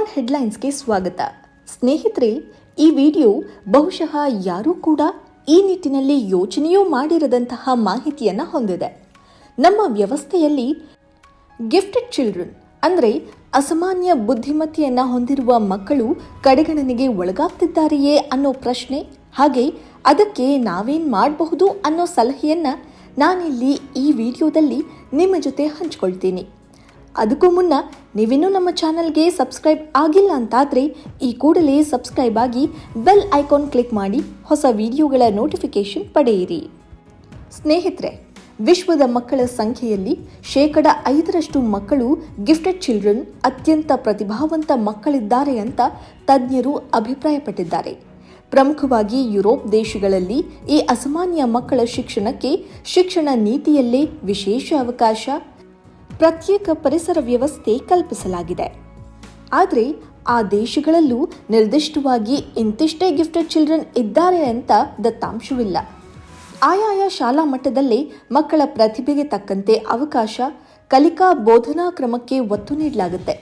Beyond ಹೆಡ್ಲೈನ್ಸ್ಗೆ ಸ್ವಾಗತ. ಸ್ನೇಹಿತರೆ, ಈ ವಿಡಿಯೋ ಬಹುಶಃ ಯಾರೂ ಕೂಡ ಈ ನಿಟ್ಟಿನಲ್ಲಿ ಯೋಚನೆಯೂ ಮಾಡಿರದಂತಹ ಮಾಹಿತಿಯನ್ನು ಹೊಂದಿದೆ. ನಮ್ಮ ವ್ಯವಸ್ಥೆಯಲ್ಲಿ ಗಿಫ್ಟೆಡ್ ಚಿಲ್ಡ್ರನ್ ಅಂದರೆ ಅಸಾಮಾನ್ಯ ಬುದ್ಧಿಮತ್ತೆಯನ್ನು ಹೊಂದಿರುವ ಮಕ್ಕಳು ಕಡೆಗಣನೆಗೆ ಒಳಗಾಗ್ತಿದ್ದಾರೆಯೇ ಅನ್ನೋ ಪ್ರಶ್ನೆ, ಹಾಗೆ ಅದಕ್ಕೆ ನಾವೇನು ಮಾಡಬಹುದು ಅನ್ನೋ ಸಲಹೆಯನ್ನು ನಾನಿಲ್ಲಿ ಈ ವಿಡಿಯೋದಲ್ಲಿ ನಿಮ್ಮ ಜೊತೆ ಹಂಚ್ಕೊಳ್ತೀನಿ. ಅದಕ್ಕೂ ಮುನ್ನ ನೀವಿನ್ನೂ ನಮ್ಮ ಚಾನಲ್ಗೆ ಸಬ್ಸ್ಕ್ರೈಬ್ ಆಗಿಲ್ಲ ಅಂತಾದರೆ ಈ ಕೂಡಲೇ ಸಬ್ಸ್ಕ್ರೈಬ್ ಆಗಿ ಬೆಲ್ ಐಕಾನ್ ಕ್ಲಿಕ್ ಮಾಡಿ ಹೊಸ ವಿಡಿಯೋಗಳ ನೋಟಿಫಿಕೇಷನ್ ಪಡೆಯಿರಿ. ಸ್ನೇಹಿತರೆ, ವಿಶ್ವದ ಮಕ್ಕಳ ಸಂಖ್ಯೆಯಲ್ಲಿ ಶೇಕಡ ಐದರಷ್ಟು ಮಕ್ಕಳು ಗಿಫ್ಟೆಡ್ ಚಿಲ್ಡ್ರನ್ ಅತ್ಯಂತ ಪ್ರತಿಭಾವಂತ ಮಕ್ಕಳಿದ್ದಾರೆ ಅಂತ ತಜ್ಞರು ಅಭಿಪ್ರಾಯಪಟ್ಟಿದ್ದಾರೆ. ಪ್ರಮುಖವಾಗಿ ಯುರೋಪ್ ದೇಶಗಳಲ್ಲಿ ಈ ಅಸಾಮಾನ್ಯ ಮಕ್ಕಳ ಶಿಕ್ಷಣಕ್ಕೆ ಶಿಕ್ಷಣ ನೀತಿಯಲ್ಲೇ ವಿಶೇಷ ಅವಕಾಶ ಪ್ರತ್ಯೇಕ ಪರಿಸರ ವ್ಯವಸ್ಥೆ ಕಲ್ಪಿಸಲಾಗಿದೆ. ಆದರೆ ಆ ದೇಶಗಳಲ್ಲೂ ನಿರ್ದಿಷ್ಟವಾಗಿ ಇಂತಿಷ್ಟೇ ಗಿಫ್ಟೆಡ್ ಚಿಲ್ಡ್ರನ್ ಇದ್ದಾರೆ ಅಂತ ದತ್ತಾಂಶವಿಲ್ಲ. ಆಯಾಯ ಶಾಲಾ ಮಟ್ಟದಲ್ಲಿ ಮಕ್ಕಳ ಪ್ರತಿಭೆಗೆ ತಕ್ಕಂತೆ ಅವಕಾಶ ಕಲಿಕಾ ಬೋಧನಾ ಕ್ರಮಕ್ಕೆ ಒತ್ತು ನೀಡಲಾಗುತ್ತೆ.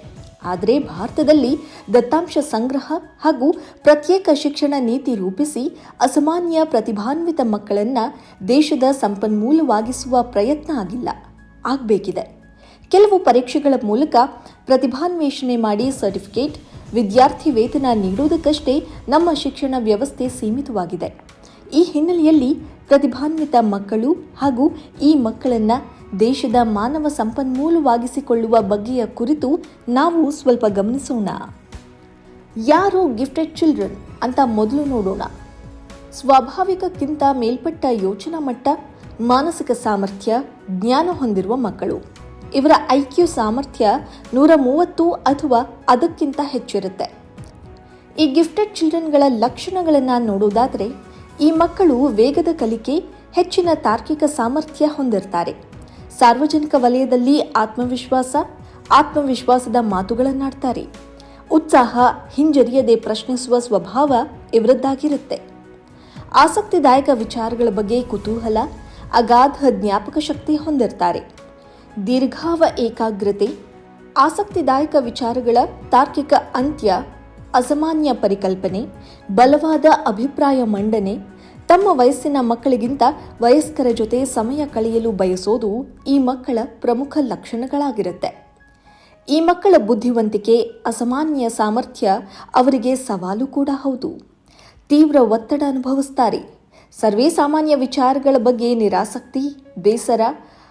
ಆದರೆ ಭಾರತದಲ್ಲಿ ದತ್ತಾಂಶ ಸಂಗ್ರಹ ಹಾಗೂ ಪ್ರತ್ಯೇಕ ಶಿಕ್ಷಣ ನೀತಿ ರೂಪಿಸಿ ಅಸಾಮಾನ್ಯ ಪ್ರತಿಭಾನ್ವಿತ ಮಕ್ಕಳನ್ನು ದೇಶದ ಸಂಪನ್ಮೂಲವಾಗಿಸುವ ಪ್ರಯತ್ನ ಆಗಿಲ್ಲ. ಆಗಬೇಕಿದೆ. ಕೆಲವು ಪರೀಕ್ಷೆಗಳ ಮೂಲಕ ಪ್ರತಿಭಾನ್ವೇಷಣೆ ಮಾಡಿ ಸರ್ಟಿಫಿಕೇಟ್, ವಿದ್ಯಾರ್ಥಿ ವೇತನ ನೀಡುವುದಕ್ಕಷ್ಟೇ ನಮ್ಮ ಶಿಕ್ಷಣ ವ್ಯವಸ್ಥೆ ಸೀಮಿತವಾಗಿದೆ. ಈ ಹಿನ್ನೆಲೆಯಲ್ಲಿ ಪ್ರತಿಭಾನ್ವಿತ ಮಕ್ಕಳು ಹಾಗೂ ಈ ಮಕ್ಕಳನ್ನು ದೇಶದ ಮಾನವ ಸಂಪನ್ಮೂಲವಾಗಿಸಿಕೊಳ್ಳುವ ಬಗ್ಗೆಯ ಕುರಿತು ನಾವು ಸ್ವಲ್ಪ ಗಮನಿಸೋಣ. ಯಾರು ಗಿಫ್ಟೆಡ್ ಚಿಲ್ಡ್ರನ್ ಅಂತ ಮೊದಲು ನೋಡೋಣ. ಸ್ವಾಭಾವಿಕಕ್ಕಿಂತ ಮೇಲ್ಪಟ್ಟ ಯೋಚನಾ ಮಟ್ಟ, ಮಾನಸಿಕ ಸಾಮರ್ಥ್ಯ, ಜ್ಞಾನ ಹೊಂದಿರುವ ಮಕ್ಕಳು. ಇವರ ಐಕ್ಯೂ ಸಾಮರ್ಥ್ಯ ನೂರ ಮೂವತ್ತು ಅಥವಾ ಅದಕ್ಕಿಂತ ಹೆಚ್ಚಿರುತ್ತೆ. ಈ ಗಿಫ್ಟೆಡ್ ಚಿಲ್ಡ್ರನ್ಗಳ ಲಕ್ಷಣಗಳನ್ನು ನೋಡುವುದಾದರೆ, ಈ ಮಕ್ಕಳು ವೇಗದ ಕಲಿಕೆ, ಹೆಚ್ಚಿನ ತಾರ್ಕಿಕ ಸಾಮರ್ಥ್ಯ ಹೊಂದಿರ್ತಾರೆ. ಸಾರ್ವಜನಿಕ ವಲಯದಲ್ಲಿ ಆತ್ಮವಿಶ್ವಾಸ, ಆತ್ಮವಿಶ್ವಾಸದ ಮಾತುಗಳನ್ನಾಡ್ತಾರೆ. ಉತ್ಸಾಹ, ಹಿಂಜರಿಯದೆ ಪ್ರಶ್ನಿಸುವ ಸ್ವಭಾವ ಇವರದ್ದಾಗಿರುತ್ತೆ. ಆಸಕ್ತಿದಾಯಕ ವಿಚಾರಗಳ ಬಗ್ಗೆ ಕುತೂಹಲ, ಅಗಾಧ ಜ್ಞಾಪಕ ಶಕ್ತಿ ಹೊಂದಿರ್ತಾರೆ. ದೀರ್ಘಾವ ಏಕಾಗ್ರತೆ, ಆಸಕ್ತಿದಾಯಕ ವಿಚಾರಗಳ ತಾರ್ಕಿಕ ಅಂತ್ಯ, ಅಸಾಮಾನ್ಯ ಪರಿಕಲ್ಪನೆ, ಬಲವಾದ ಅಭಿಪ್ರಾಯ ಮಂಡನೆ, ತಮ್ಮ ವಯಸ್ಸಿನ ಮಕ್ಕಳಿಗಿಂತ ವಯಸ್ಕರ ಜೊತೆ ಸಮಯ ಕಳೆಯಲು ಬಯಸೋದು ಈ ಮಕ್ಕಳ ಪ್ರಮುಖ ಲಕ್ಷಣಗಳಾಗಿರುತ್ತೆ. ಈ ಮಕ್ಕಳ ಬುದ್ಧಿವಂತಿಕೆ, ಅಸಾಮಾನ್ಯ ಸಾಮರ್ಥ್ಯ ಅವರಿಗೆ ಸವಾಲು ಕೂಡ ಹೌದು. ತೀವ್ರ ಒತ್ತಡ ಅನುಭವಿಸ್ತಾರೆ. ಸರ್ವೇ ಸಾಮಾನ್ಯ ವಿಚಾರಗಳ ಬಗ್ಗೆ ನಿರಾಸಕ್ತಿ, ಬೇಸರ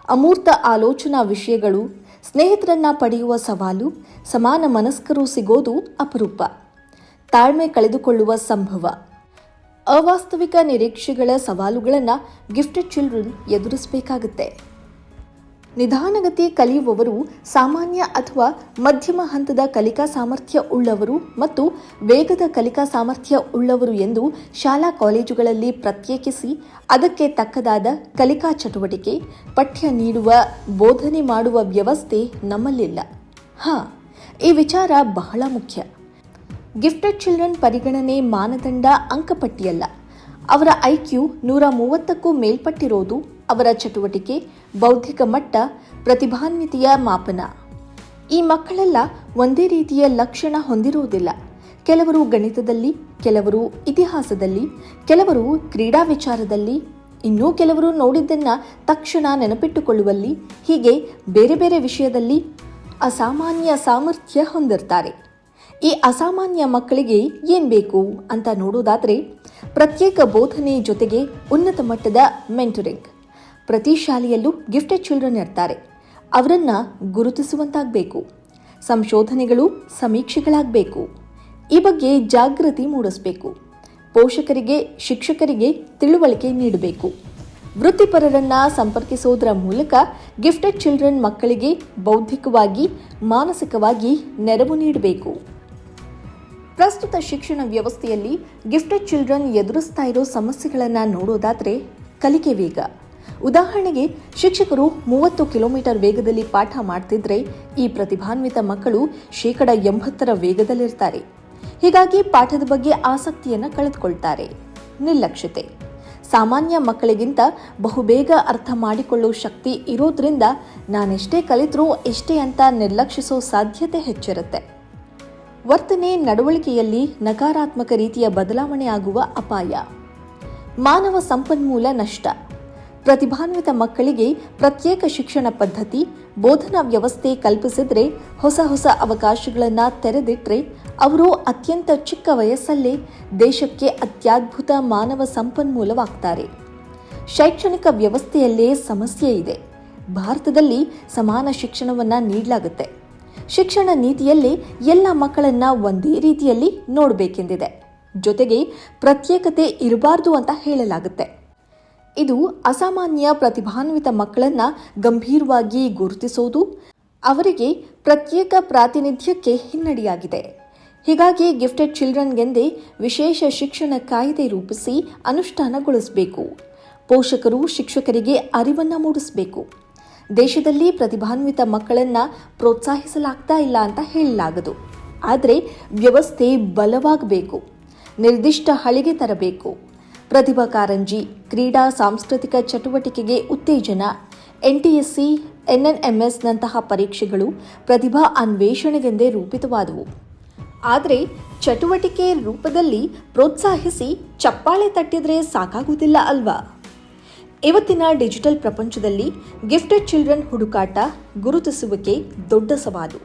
ಅಮೂರ್ತ ಆಲೋಚನಾ ವಿಷಯಗಳು, ಸ್ನೇಹಿತರನ್ನ ಪಡೆಯುವ ಸವಾಲು, ಸಮಾನ ಮನಸ್ಕರು ಸಿಗೋದು ಅಪರೂಪ. ತಾಳ್ಮೆ ಕಳೆದುಕೊಳ್ಳುವ ಸಂಭವ. ಅವಾಸ್ತವಿಕ ನಿರೀಕ್ಷೆಗಳ ಸವಾಲುಗಳನ್ನು ಗಿಫ್ಟೆಡ್ ಚಿಲ್ಡ್ರನ್ ಎದುರಿಸಬೇಕಾಗುತ್ತೆ. ನಿಧಾನಗತಿ ಕಲಿಯುವವರು, ಸಾಮಾನ್ಯ ಅಥವಾ ಮಧ್ಯಮ ಹಂತದ ಕಲಿಕಾ ಸಾಮರ್ಥ್ಯ ಉಳ್ಳವರು ಮತ್ತು ವೇಗದ ಕಲಿಕಾ ಸಾಮರ್ಥ್ಯ ಉಳ್ಳವರು ಎಂದು ಶಾಲಾ ಕಾಲೇಜುಗಳಲ್ಲಿ ಪ್ರತ್ಯೇಕಿಸಿ ಅದಕ್ಕೆ ತಕ್ಕದಾದ ಕಲಿಕಾ ಚಟುವಟಿಕೆ, ಪಠ್ಯ ನೀಡುವ, ಬೋಧನೆ ಮಾಡುವ ವ್ಯವಸ್ಥೆ ನಮ್ಮಲ್ಲಿಲ್ಲ. ಹಾಂ, ಈ ವಿಚಾರ ಬಹಳ ಮುಖ್ಯ. ಗಿಫ್ಟೆಡ್ ಚಿಲ್ಡ್ರನ್ ಪರಿಗಣನೆ ಮಾನದಂಡ ಅಂಕಪಟ್ಟಿಯಲ್ಲ. ಅವರ ಐಕ್ಯೂ ನೂರ ಮೂವತ್ತಕ್ಕೂ ಮೇಲ್ಪಟ್ಟಿರೋದು ಅವರ ಚಟುವಟಿಕೆ, ಬೌದ್ಧಿಕ ಮಟ್ಟ, ಪ್ರತಿಭಾನ್ವಿತೆಯ ಮಾಪನ. ಈ ಮಕ್ಕಳೆಲ್ಲ ಒಂದೇ ರೀತಿಯ ಲಕ್ಷಣ ಹೊಂದಿರುವುದಿಲ್ಲ. ಕೆಲವರು ಗಣಿತದಲ್ಲಿ, ಕೆಲವರು ಇತಿಹಾಸದಲ್ಲಿ, ಕೆಲವರು ಕ್ರೀಡಾ ವಿಚಾರದಲ್ಲಿ, ಇನ್ನೂ ಕೆಲವರು ನೋಡಿದ್ದನ್ನು ತಕ್ಷಣ ನೆನಪಿಟ್ಟುಕೊಳ್ಳುವಲ್ಲಿ, ಹೀಗೆ ಬೇರೆ ಬೇರೆ ವಿಷಯದಲ್ಲಿ ಅಸಾಮಾನ್ಯ ಸಾಮರ್ಥ್ಯ ಹೊಂದಿರ್ತಾರೆ. ಈ ಅಸಾಮಾನ್ಯ ಮಕ್ಕಳಿಗೆ ಏನು ಬೇಕು ಅಂತ ನೋಡೋದಾದರೆ ಪ್ರತ್ಯೇಕ ಬೋಧನೆ ಜೊತೆಗೆ ಉನ್ನತ ಮಟ್ಟದ ಮೆಂಟರಿಂಗ್. ಪ್ರತಿ ಶಾಲೆಯಲ್ಲೂ ಗಿಫ್ಟೆಡ್ ಚಿಲ್ಡ್ರನ್ ಇರ್ತಾರೆ. ಅವರನ್ನು ಗುರುತಿಸುವಂತಾಗಬೇಕು. ಸಂಶೋಧನೆಗಳು ಸಮೀಕ್ಷೆಗಳಾಗಬೇಕು. ಈ ಬಗ್ಗೆ ಜಾಗೃತಿ ಮೂಡಿಸಬೇಕು. ಪೋಷಕರಿಗೆ, ಶಿಕ್ಷಕರಿಗೆ ತಿಳುವಳಿಕೆ ನೀಡಬೇಕು. ವೃತ್ತಿಪರರನ್ನ ಸಂಪರ್ಕಿಸೋದರ ಮೂಲಕ ಗಿಫ್ಟೆಡ್ ಚಿಲ್ಡ್ರನ್ ಮಕ್ಕಳಿಗೆ ಬೌದ್ಧಿಕವಾಗಿ, ಮಾನಸಿಕವಾಗಿ ನೆರವು ನೀಡಬೇಕು. ಪ್ರಸ್ತುತ ಶಿಕ್ಷಣ ವ್ಯವಸ್ಥೆಯಲ್ಲಿ ಗಿಫ್ಟೆಡ್ ಚಿಲ್ಡ್ರನ್ ಎದುರಿಸ್ತಾ ಇರೋ ಸಮಸ್ಯೆಗಳನ್ನು ನೋಡೋದಾದರೆ ಕಲಿಕೆ ವೇಗ. ಉದಾಹರಣೆಗೆ, ಶಿಕ್ಷಕರು ಮೂವತ್ತು ಕಿಲೋಮೀಟರ್ ವೇಗದಲ್ಲಿ ಪಾಠ ಮಾಡ್ತಿದ್ರೆ ಈ ಪ್ರತಿಭಾನ್ವಿತ ಮಕ್ಕಳು ಶೇಕಡ ಎಂಬತ್ತರ ವೇಗದಲ್ಲಿರ್ತಾರೆ. ಹೀಗಾಗಿ ಪಾಠದ ಬಗ್ಗೆ ಆಸಕ್ತಿಯನ್ನು ಕಳೆದುಕೊಳ್ತಾರೆ. ನಿರ್ಲಕ್ಷ್ಯತೆ. ಸಾಮಾನ್ಯ ಮಕ್ಕಳಿಗಿಂತ ಬಹುಬೇಗ ಅರ್ಥ ಮಾಡಿಕೊಳ್ಳೋ ಶಕ್ತಿ ಇರೋದ್ರಿಂದ ನಾನೆಷ್ಟೇ ಕಲಿತರೂ ಎಷ್ಟೇ ಅಂತ ನಿರ್ಲಕ್ಷಿಸೋ ಸಾಧ್ಯತೆ ಹೆಚ್ಚಿರುತ್ತೆ. ವರ್ತನೆ ನಡವಳಿಕೆಯಲ್ಲಿ ನಕಾರಾತ್ಮಕ ರೀತಿಯ ಬದಲಾವಣೆ ಆಗುವ ಅಪಾಯ. ಮಾನವ ಸಂಪನ್ಮೂಲ ನಷ್ಟ. ಪ್ರತಿಭಾನ್ವಿತ ಮಕ್ಕಳಿಗೆ ಪ್ರತ್ಯೇಕ ಶಿಕ್ಷಣ ಪದ್ಧತಿ, ಬೋಧನಾ ವ್ಯವಸ್ಥೆ ಕಲ್ಪಿಸಿದ್ರೆ ಹೊಸ ಹೊಸ ಅವಕಾಶಗಳನ್ನು ತೆರೆದಿಟ್ರೆ ಅವರು ಅತ್ಯಂತ ಚಿಕ್ಕ ವಯಸ್ಸಲ್ಲೇ ದೇಶಕ್ಕೆ ಅತ್ಯದ್ಭುತ ಮಾನವ ಸಂಪನ್ಮೂಲವಾಗ್ತಾರೆ. ಶೈಕ್ಷಣಿಕ ವ್ಯವಸ್ಥೆಯಲ್ಲೇ ಸಮಸ್ಯೆ ಇದೆ. ಭಾರತದಲ್ಲಿ ಸಮಾನ ಶಿಕ್ಷಣವನ್ನು ನೀಡಲಾಗುತ್ತೆ. ಶಿಕ್ಷಣ ನೀತಿಯಲ್ಲಿ ಎಲ್ಲ ಮಕ್ಕಳನ್ನ ಒಂದೇ ರೀತಿಯಲ್ಲಿ ನೋಡಬೇಕೆಂದಿದೆ. ಜೊತೆಗೆ ಪ್ರತ್ಯೇಕತೆ ಇರಬಾರ್ದು ಅಂತ ಹೇಳಲಾಗುತ್ತೆ. ಇದು ಅಸಾಮಾನ್ಯ ಪ್ರತಿಭಾನ್ವಿತ ಮಕ್ಕಳನ್ನ ಗಂಭೀರವಾಗಿ ಗುರುತಿಸೋದು ಅವರಿಗೆ ಪ್ರತ್ಯೇಕ ಪ್ರಾತಿನಿಧ್ಯಕ್ಕೆ ಹಿನ್ನಡೆಯಾಗಿದೆ. ಹೀಗಾಗಿ ಗಿಫ್ಟೆಡ್ ಚಿಲ್ಡ್ರನ್ಗೆಂದೇ ವಿಶೇಷ ಶಿಕ್ಷಣ ಕಾಯ್ದೆ ರೂಪಿಸಿ ಅನುಷ್ಠಾನಗೊಳಿಸಬೇಕು. ಪೋಷಕರು, ಶಿಕ್ಷಕರಿಗೆ ಅರಿವನ್ನು ಮೂಡಿಸಬೇಕು. ದೇಶದಲ್ಲಿ ಪ್ರತಿಭಾನ್ವಿತ ಮಕ್ಕಳನ್ನ ಪ್ರೋತ್ಸಾಹಿಸಲಾಗ್ತಾ ಇಲ್ಲ ಅಂತ ಹೇಳಲಾಗದು. ಆದರೆ ವ್ಯವಸ್ಥೆ ಬಲವಾಗಬೇಕು. ನಿರ್ದಿಷ್ಟ ಹಳಿಗೆ ತರಬೇಕು. ಪ್ರತಿಭಾ ಕಾರಂಜಿ, ಕ್ರೀಡಾ ಸಾಂಸ್ಕೃತಿಕ ಚಟುವಟಿಕೆಗೆ ಉತ್ತೇಜನ, ಎನ್ಟಿಎಸ್ಸಿ, ಎನ್ಎನ್ಎಂಎಸ್ನಂತಹ ಪರೀಕ್ಷೆಗಳು ಪ್ರತಿಭಾ ಅನ್ವೇಷಣೆಗೆಂದೇ ರೂಪಿತವಾದವು. ಆದರೆ ಚಟುವಟಿಕೆ ರೂಪದಲ್ಲಿ ಪ್ರೋತ್ಸಾಹಿಸಿ ಚಪ್ಪಾಳೆ ತಟ್ಟಿದರೆ ಸಾಕಾಗುವುದಿಲ್ಲ ಅಲ್ವಾ? ಇವತ್ತಿನ ಡಿಜಿಟಲ್ ಪ್ರಪಂಚದಲ್ಲಿ ಗಿಫ್ಟೆಡ್ ಚಿಲ್ಡ್ರನ್ ಹುಡುಕಾಟ ಗುರುತಿಸುವಿಕೆ ದೊಡ್ಡ ಸವಾಲು.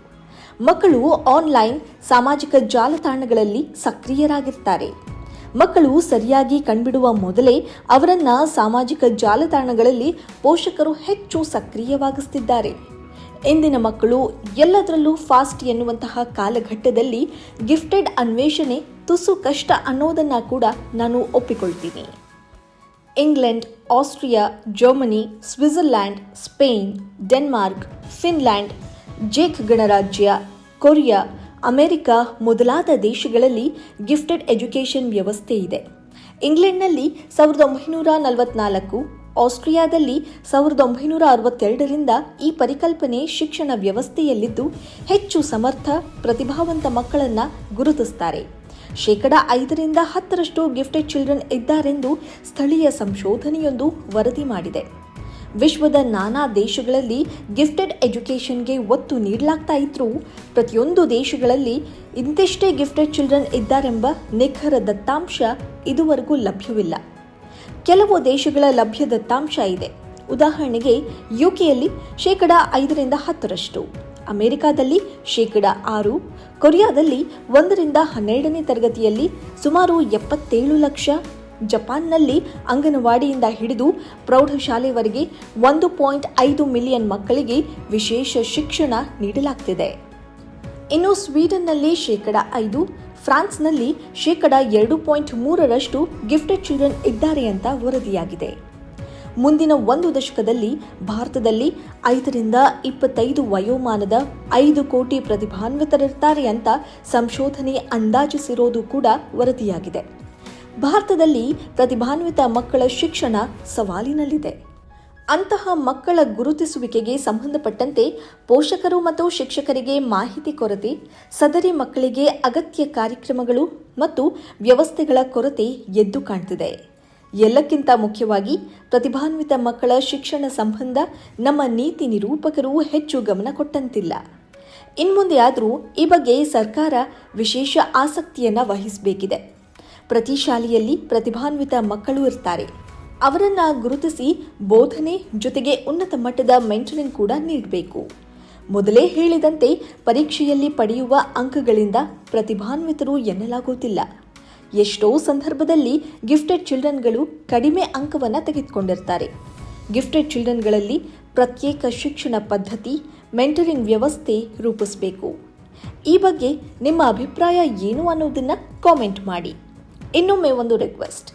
ಮಕ್ಕಳು ಆನ್ಲೈನ್ ಸಾಮಾಜಿಕ ಜಾಲತಾಣಗಳಲ್ಲಿ ಸಕ್ರಿಯರಾಗಿರ್ತಾರೆ. ಮಕ್ಕಳು ಸರಿಯಾಗಿ ಕಂಡುಬಿಡುವ ಮೊದಲೇ ಅವರನ್ನ ಸಾಮಾಜಿಕ ಜಾಲತಾಣಗಳಲ್ಲಿ ಪೋಷಕರು ಹೆಚ್ಚು ಸಕ್ರಿಯವಾಗಿಸುತ್ತಿದ್ದಾರೆ ಇಂದಿನ ಮಕ್ಕಳು ಎಲ್ಲದರಲ್ಲೂ ಫಾಸ್ಟ್ ಎನ್ನುವಂತಹ ಕಾಲಘಟ್ಟದಲ್ಲಿ ಗಿಫ್ಟೆಡ್ ಅನ್ವೇಷಣೆ ತುಸು ಕಷ್ಟ ಅನ್ನೋದನ್ನ ಕೂಡ ನಾನು ಒಪ್ಪಿಕೊಳ್ತೀನಿ. England, Austria, Germany, Switzerland, Spain, Denmark, Finland, Jake ಗಣರಾಜ್ಯ, ಕೊರಿಯಾ ಅಮೆರಿಕ ಮೊದಲಾದ ದೇಶಗಳಲ್ಲಿ ಗಿಫ್ಟೆಡ್ ಎಜುಕೇಷನ್ ವ್ಯವಸ್ಥೆ ಇದೆ. ಇಂಗ್ಲೆಂಡ್ನಲ್ಲಿ ಸಾವಿರದ ಒಂಬೈನೂರ ನಲವತ್ನಾಲ್ಕು, ಆಸ್ಟ್ರಿಯಾದಲ್ಲಿ ಸಾವಿರದ ಒಂಬೈನೂರ ಅರವತ್ತೆರಡರಿಂದ ಈ ಪರಿಕಲ್ಪನೆ ಶಿಕ್ಷಣ ವ್ಯವಸ್ಥೆಯಲ್ಲಿದ್ದು, ಹೆಚ್ಚು ಸಮರ್ಥ, ಪ್ರತಿಭಾವಂತ ಮಕ್ಕಳನ್ನು ಗುರುತಿಸುತ್ತಾರೆ ಶೇಕಡ ಐದರಿಂದ ಹತ್ತರಷ್ಟು ಗಿಫ್ಟೆಡ್ ಚಿಲ್ಡ್ರನ್ ಇದ್ದಾರೆಂದು ಸ್ಥಳೀಯ ಸಂಶೋಧನೆಯೊಂದು ವರದಿ ಮಾಡಿದೆ. ವಿಶ್ವದ ನಾನಾ ದೇಶಗಳಲ್ಲಿ ಗಿಫ್ಟೆಡ್ ಎಜುಕೇಷನ್ಗೆ ಒತ್ತು ನೀಡಲಾಗ್ತಾ ಇದ್ರೂ ಪ್ರತಿಯೊಂದು ದೇಶಗಳಲ್ಲಿ ಇಂತಿಷ್ಟೇ ಗಿಫ್ಟೆಡ್ ಚಿಲ್ಡ್ರನ್ ಇದ್ದಾರೆಂಬ ನಿಖರ ದತ್ತಾಂಶ ಇದುವರೆಗೂ ಲಭ್ಯವಿಲ್ಲ. ಕೆಲವು ದೇಶಗಳ ಲಭ್ಯ ದತ್ತಾಂಶ ಇದೆ. ಉದಾಹರಣೆಗೆ ಯುಕೆಯಲ್ಲಿ ಶೇಕಡ ಐದರಿಂದ ಹತ್ತರಷ್ಟು, ಅಮೆರಿಕಾದಲ್ಲಿ ಶೇಕಡ ಆರು, ಕೊರಿಯಾದಲ್ಲಿ ಒಂದರಿಂದ ಹನ್ನೆರಡನೇ ತರಗತಿಯಲ್ಲಿ ಸುಮಾರು ಎಪ್ಪತ್ತೇಳು ಲಕ್ಷ ಜಪಾನ್ನಲ್ಲಿ ಅಂಗನವಾಡಿಯಿಂದ ಹಿಡಿದು ಪ್ರೌಢಶಾಲೆವರೆಗೆ ಒಂದು ಪಾಯಿಂಟ್ ಐದು ಮಿಲಿಯನ್ ಮಕ್ಕಳಿಗೆ ವಿಶೇಷ ಶಿಕ್ಷಣ ನೀಡಲಾಗ್ತಿದೆ. ಇನ್ನು ಸ್ವೀಡನ್ನಲ್ಲಿ ಶೇಕಡ ಐದು, ಫ್ರಾನ್ಸ್ನಲ್ಲಿ ಶೇಕಡ ಎರಡು ಪಾಯಿಂಟ್ ಮೂರರಷ್ಟು ಗಿಫ್ಟೆಡ್ ಚಿಲ್ಡ್ರನ್ ಇದ್ದಾರೆ ಅಂತ ವರದಿಯಾಗಿದೆ. ಮುಂದಿನ ಒಂದು ದಶಕದಲ್ಲಿ ಭಾರತದಲ್ಲಿ ಐದರಿಂದ ಇಪ್ಪತ್ತೈದು ವಯೋಮಾನದ ಐದು ಕೋಟಿ ಪ್ರತಿಭಾನ್ವಿತರಿರ್ತಾರೆ ಅಂತ ಸಂಶೋಧನೆ ಅಂದಾಜಿಸಿರೋದು ಕೂಡ ವರದಿಯಾಗಿದೆ. ಭಾರತದಲ್ಲಿ ಪ್ರತಿಭಾನ್ವಿತ ಮಕ್ಕಳ ಶಿಕ್ಷಣ ಸವಾಲಿನಲ್ಲಿದೆ. ಅಂತಹ ಮಕ್ಕಳ ಗುರುತಿಸುವಿಕೆಗೆ ಸಂಬಂಧಪಟ್ಟಂತೆ ಪೋಷಕರು ಮತ್ತು ಶಿಕ್ಷಕರಿಗೆ ಮಾಹಿತಿ ಕೊರತೆ, ಸದರಿ ಮಕ್ಕಳಿಗೆ ಅಗತ್ಯ ಕಾರ್ಯಕ್ರಮಗಳು ಮತ್ತು ವ್ಯವಸ್ಥೆಗಳ ಕೊರತೆ ಎದ್ದು ಕಾಣ್ತಿದೆ. ಎಲ್ಲಕ್ಕಿಂತ ಮುಖ್ಯವಾಗಿ ಪ್ರತಿಭಾನ್ವಿತ ಮಕ್ಕಳ ಶಿಕ್ಷಣ ಸಂಬಂಧ ನಮ್ಮ ನೀತಿ ನಿರೂಪಕರು ಹೆಚ್ಚು ಗಮನ ಕೊಟ್ಟಂತಿಲ್ಲ. ಇನ್ಮುಂದೆ ಆದರೂ ಈ ಬಗ್ಗೆ ಸರ್ಕಾರ ವಿಶೇಷ ಆಸಕ್ತಿಯನ್ನು ವಹಿಸಬೇಕಿದೆ. ಪ್ರತಿ ಶಾಲೆಯಲ್ಲಿ ಪ್ರತಿಭಾನ್ವಿತ ಮಕ್ಕಳು ಇರ್ತಾರೆ. ಅವರನ್ನ ಗುರುತಿಸಿ ಬೋಧನೆ ಜೊತೆಗೆ ಉನ್ನತ ಮಟ್ಟದ ಮೆಂಟರಿಂಗ್ ಕೂಡ ನೀಡಬೇಕು. ಮೊದಲೇ ಹೇಳಿದಂತೆ ಪರೀಕ್ಷೆಯಲ್ಲಿ ಪಡೆಯುವ ಅಂಕಗಳಿಂದ ಪ್ರತಿಭಾನ್ವಿತರು ಎನ್ನಲಾಗುವುದಿಲ್ಲ ಎಷ್ಟೋ ಸಂದರ್ಭದಲ್ಲಿ ಗಿಫ್ಟೆಡ್ ಚಿಲ್ಡ್ರನ್ಗಳು ಕಡಿಮೆ ಅಂಕವನ್ನು ತೆಗೆದುಕೊಂಡಿರ್ತಾರೆ. ಗಿಫ್ಟೆಡ್ ಚಿಲ್ಡ್ರನ್ಗಳಲ್ಲಿ ಪ್ರತ್ಯೇಕ ಶಿಕ್ಷಣ ಪದ್ಧತಿ ಮೆಂಟರಿಂಗ್ ವ್ಯವಸ್ಥೆ ರೂಪಿಸಬೇಕು. ಈ ಬಗ್ಗೆ ನಿಮ್ಮ ಅಭಿಪ್ರಾಯ ಏನು ಅನ್ನೋದನ್ನು ಕಾಮೆಂಟ್ ಮಾಡಿ. ಇನ್ನೊಮ್ಮೆ ಒಂದು ರಿಕ್ವೆಸ್ಟ್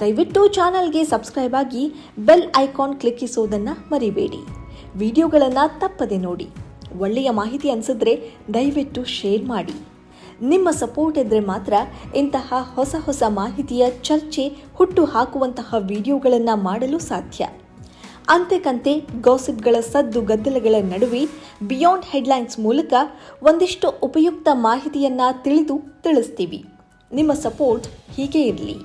ದಯವಿಟ್ಟು ಚಾನಲ್ಗೆ ಸಬ್ಸ್ಕ್ರೈಬ್ ಆಗಿ ಬೆಲ್ ಐಕಾನ್ ಕ್ಲಿಕ್ಕಿಸೋದನ್ನು ಮರಿಬೇಡಿ. ವಿಡಿಯೋಗಳನ್ನು ತಪ್ಪದೆ ನೋಡಿ. ಒಳ್ಳೆಯ ಮಾಹಿತಿ ಅನಿಸಿದ್ರೆ ದಯವಿಟ್ಟು ಶೇರ್ ಮಾಡಿ. ನಿಮ್ಮ ಸಪೋರ್ಟ್ ಇದ್ದರೆ ಮಾತ್ರ ಇಂತಹ ಹೊಸ ಹೊಸ ಮಾಹಿತಿಯ ಚರ್ಚೆ ಹುಟ್ಟು ಹಾಕುವಂತಹ ವಿಡಿಯೋಗಳನ್ನು ಮಾಡಲು ಸಾಧ್ಯ. ಅಂತೆಕಂತೆ ಗಾಸಿಪ್ಗಳ ಸದ್ದು ಗದ್ದಲಗಳ ನಡುವೆ ಬಿಯಾಂಡ್ ಹೆಡ್ಲೈನ್ಸ್ ಮೂಲಕ ಒಂದಿಷ್ಟು ಉಪಯುಕ್ತ ಮಾಹಿತಿಯನ್ನು ತಿಳಿದು ತಿಳಿಸ್ತೀವಿ. ನಿಮ್ಮ ಸಪೋರ್ಟ್ ಹೀಗೆ ಇರಲಿ.